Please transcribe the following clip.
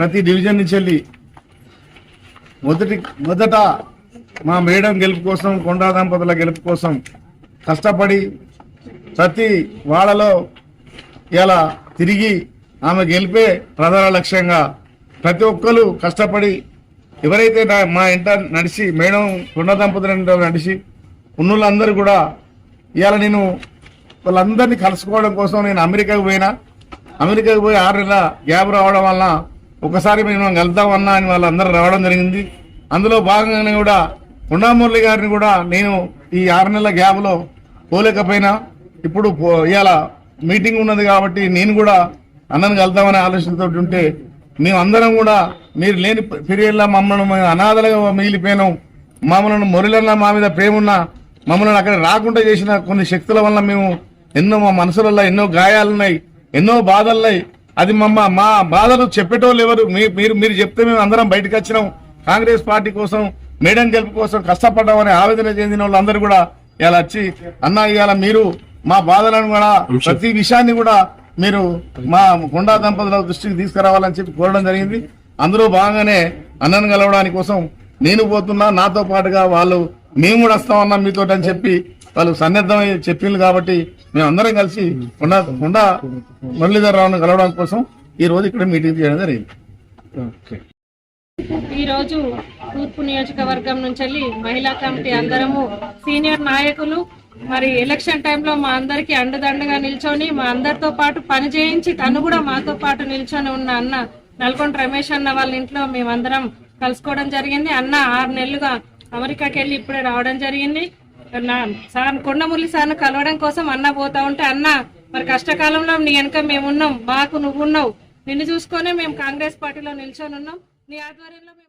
ప్రతి డివిజన్ నుంచి వెళ్ళి మొదటి మొదట మా మేడం గెలుపు కోసం కొండా దంపతుల గెలుపు కోసం కష్టపడి ప్రతి వాళ్ళలో ఇలా తిరిగి ఆమె గెలిపే ప్రధాన లక్ష్యంగా ప్రతి ఒక్కరు కష్టపడి ఎవరైతే నా మా ఇంట నడిచి మేడం కొండ దంపతుల ఇంట నడిచి ఉన్నోళ్ళందరూ కూడా ఇవాళ నేను వాళ్ళందరినీ కలుసుకోవడం కోసం నేను అమెరికాకు పోయినా. అమెరికాకు పోయి ఆరు నెలల గ్యాప్ రావడం వలన ఒకసారి మేము కలుద్దామన్నా అని వాళ్ళందరూ రావడం జరిగింది. అందులో భాగంగానే కూడా ఉండామురళి గారిని కూడా నేను ఈ ఆరు నెలల గ్యాప్లో పోలేకపోయినా ఇప్పుడు ఇవాళ మీటింగ్ ఉన్నది కాబట్టి నేను కూడా అన్నను కలుద్దామనే ఆలోచనతో ఉంటే మేము అందరం కూడా మీరు లేని పీరియడ్లో మమ్మల్ని మేము అనాథలుగా మిగిలిపోయినాం. మమ్మల్ని మురళన్న మా మీద ప్రేమ ఉన్న మమ్మల్ని అక్కడ రాకుండా చేసిన కొన్ని శక్తుల వల్ల మేము ఎన్నో మా మనసులలో ఎన్నో గాయాలున్నాయి ఎన్నో బాధలున్నాయి. అది మమ్మ మా బాధలు చెప్పేటోళ్ళు ఎవరు? మీరు మీరు చెప్తే మేము అందరం బయటకు వచ్చినాం. కాంగ్రెస్ పార్టీ కోసం మేడం గెలుపు కోసం కష్టపడ్డామని ఆవేదన చెందిన వాళ్ళందరూ కూడా ఇలా వచ్చి అన్న ఇవాళ మీరు మా బాధలను కూడా ప్రతి విషయాన్ని కూడా మీరు మా కొండా దంపతుల దృష్టికి తీసుకురావాలని చెప్పి కోరడం జరిగింది. అందులో భాగంగానే అన్నను కలవడానికి కోసం నేను పోతున్నా. నాతో పాటుగా వాళ్ళు మేము కూడా వస్తామన్నా మీతో అని చెప్పి వాళ్ళు సన్నద్ధమై చెప్పింది కాబట్టి మేము అందరం కలిసి కొండా కొండా మురళీధర్ రావును కలవడానికి కోసం ఈ రోజు ఇక్కడ మీటింగ్ చేయడం జరిగింది. ఈ రోజు తూర్పు నియోజకవర్గం నుంచి వెళ్ళి మహిళా కమిటీ అందరము సీనియర్ నాయకులు మరి ఎలక్షన్ టైంలో మా అందరికి అండదండగా నిల్చొని మా అందరితో పాటు పని చేయించి తను కూడా మాతో పాటు నిల్చొని ఉన్న అన్న నల్గొండ రమేష్ అన్న వాళ్ళ ఇంట్లో మేమందరం కలుసుకోవడం జరిగింది. అన్న ఆరు నెలలుగా అమెరికాకి వెళ్ళి ఇప్పుడే రావడం జరిగింది. సార్ కొండమురళి సార్ను కలవడం కోసం అన్న పోతా ఉంటే అన్న మరి కష్టకాలంలో నీ వెనక మేమున్నాం మాకు నువ్వున్నావు. నిన్ను చూసుకొని మేము కాంగ్రెస్ పార్టీలో నిల్చొని ఉన్నాం నీ ఆధ్వర్యంలో మేము